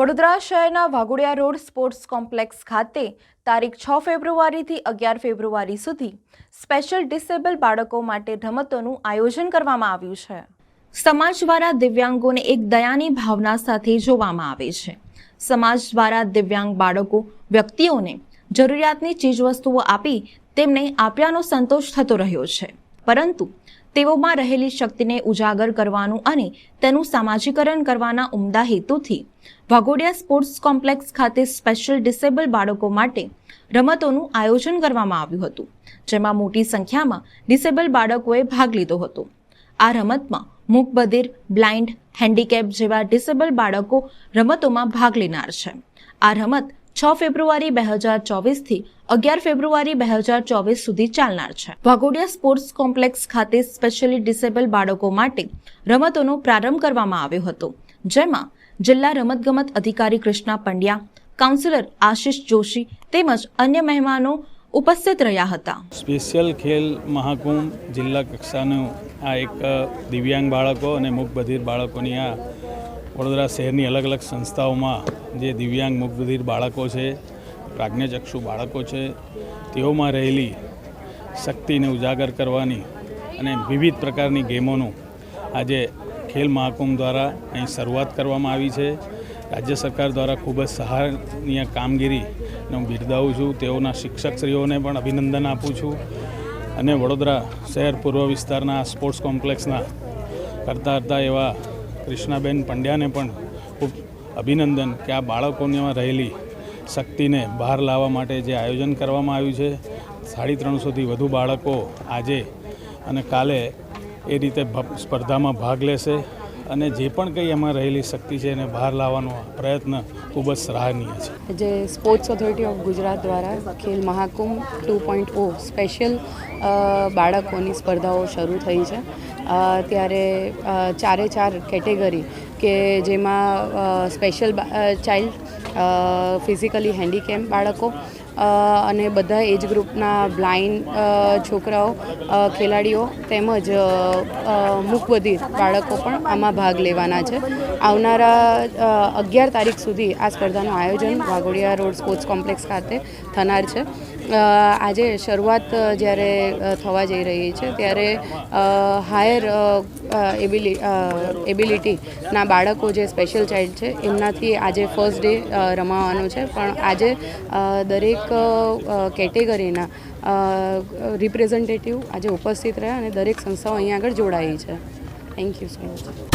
વડોદરા શહેરના Waghodia road sports complex ખાતે તારીખ છ ફેબ્રુઆરીથી અગિયાર ફેબ્રુઆરી સુધી સ્પેશિયલ ડિસેબલ બાળકો માટે રમતોનું આયોજન કરવામાં આવ્યું છે. સમાજ દ્વારા દિવ્યાંગોને એક દયાની ભાવના સાથે જોવામાં આવે છે. સમાજ દ્વારા દિવ્યાંગ બાળકો વ્યક્તિઓને જરૂરિયાતની ચીજવસ્તુઓ આપી તેમને આપ્યાનો સંતોષ થતો રહ્યો છે. પરંતુ તેઓમાં રહેલી શક્તિને ઉજાગર કરવાનું અને તેનું સામાજિકરણ કરવાના ઉમદા હેતુથી વાઘોડિયા સ્પોર્ટ્સ કોમ્પ્લેક્સ ખાતે સ્પેશિયલ ડિસેબલ બાળકો માટે રમતોનું આયોજન કરવામાં આવ્યું હતું, જેમાં મોટી સંખ્યામાં ડિસેબલ બાળકોએ ભાગ લીધો હતો. આ રમતમાં મૂકબધિર બ્લાઇન્ડ, હેન્ડીકેપ જેવા ડિસેબલ બાળકો રમતોમાં ભાગ લેનાર છે. આ રમત છ ફેબ્રુઆરી બે હજાર ચોવીસથી અગિયાર ફેબ્રુઆરી બે હજાર ચોવીસ સુધી ચાલનાર છે. વાઘોડિયા સ્પોર્ટ્સ કોમ્પ્લેક્સ ખાતે સ્પેશિયલી ડિસેબલ બાળકો માટે રમતોનો પ્રારંભ કરવામાં આવ્યો હતો. જેમાં જિલ્લા રમતગમત અધિકારી કૃષ્ણા પંડ્યા, કાઉન્સિલર આશિષ જોશી તેમજ અન્ય મહેમાનો ઉપસ્થિત રહ્યા હતા. સ્પેશિયલ ખેલ મહાકુંભ જિલ્લા કક્ષાનું આ એક દિવ્યાંગ બાળકો અને મૂકબધિર બાળકોની આ વડોદરા શહેરની અલગ અલગ સંસ્થાઓમાં જે દિવ્યાંગ મૂકબધિર બાળકો છે, પ્રાજ્ઞચક્ષુ બાળકો છે, તેઓમાં રહેલી શક્તિને ઉજાગર કરવાની અને વિવિધ પ્રકારની ગેમોનું આજે ખેલ મહાકુંભ દ્વારા અહીં શરૂઆત કરવામાં આવી છે. રાજ્ય સરકાર દ્વારા ખૂબ જ સહારનીય કામગીરી હું બિરદાવું છું. તેઓના શિક્ષકશ્રીઓને પણ અભિનંદન આપું છું અને વડોદરા શહેર પૂર્વ વિસ્તારના સ્પોર્ટ્સ કોમ્પ્લેક્સના કરતા હતા એવા કૃષ્ણાબેન પંડ્યાને પણ ખૂબ અભિનંદન કે આ બાળકોમાં રહેલી શક્તિને બહાર લાવવા માટે જે આયોજન કરવામાં આવ્યું છે. સાડી ત્રણસોથી વધુ બાળકો આજે અને કાલે એ રીતે સ્પર્ધામાં ભાગ લેશે. અને જે પણ કંઈ એમાં રહેલી શક્તિ છે એને બહાર લાવવાનો પ્રયત્ન ખૂબ જ સરાહનીય છે. જે સ્પોર્ટ્સ ઓથોરિટી ઓફ ગુજરાત દ્વારા Khel Mahakumbh two point o special બાળકોની સ્પર્ધાઓ શરૂ થઈ છે. ત્યારે ચારે ચાર કેટેગરી કે જેમાં સ્પેશિયલ ચાઇલ્ડ ફિઝિકલી હેન્ડીકેમ બાળકો અને બધા એજ ગ્રુપના બ્લાઇન્ડ છોકરાઓ ખેલાડીઓ તેમજ મૂકબધિર બાળકો પણ આમાં ભાગ લેવાના છે. આવનારા અગિયાર તારીખ સુધી આ સ્પર્ધાનું આયોજન વાઘોડિયા રોડ સ્પોર્ટ્સ કોમ્પ્લેક્સ ખાતે થનાર છે. આજે શરૂઆત જ્યારે થવા જઈ રહી છે ત્યારે હાયર એબિલિ એબિલિટીના બાળકો જે સ્પેશિયલ ચાઇલ્ડ છે એમનાથી આજે ફર્સ્ટ ડે રમાવાનો છે. પણ આજે અ, દરેક કેટેગરીના રિપ્રેઝેન્ટેટિવ આજે ઉપસ્થિત રહ્યા અને દરેક સંસ્થાઓ અહીંયા આગળ જોડાઈ છે. Thank you so much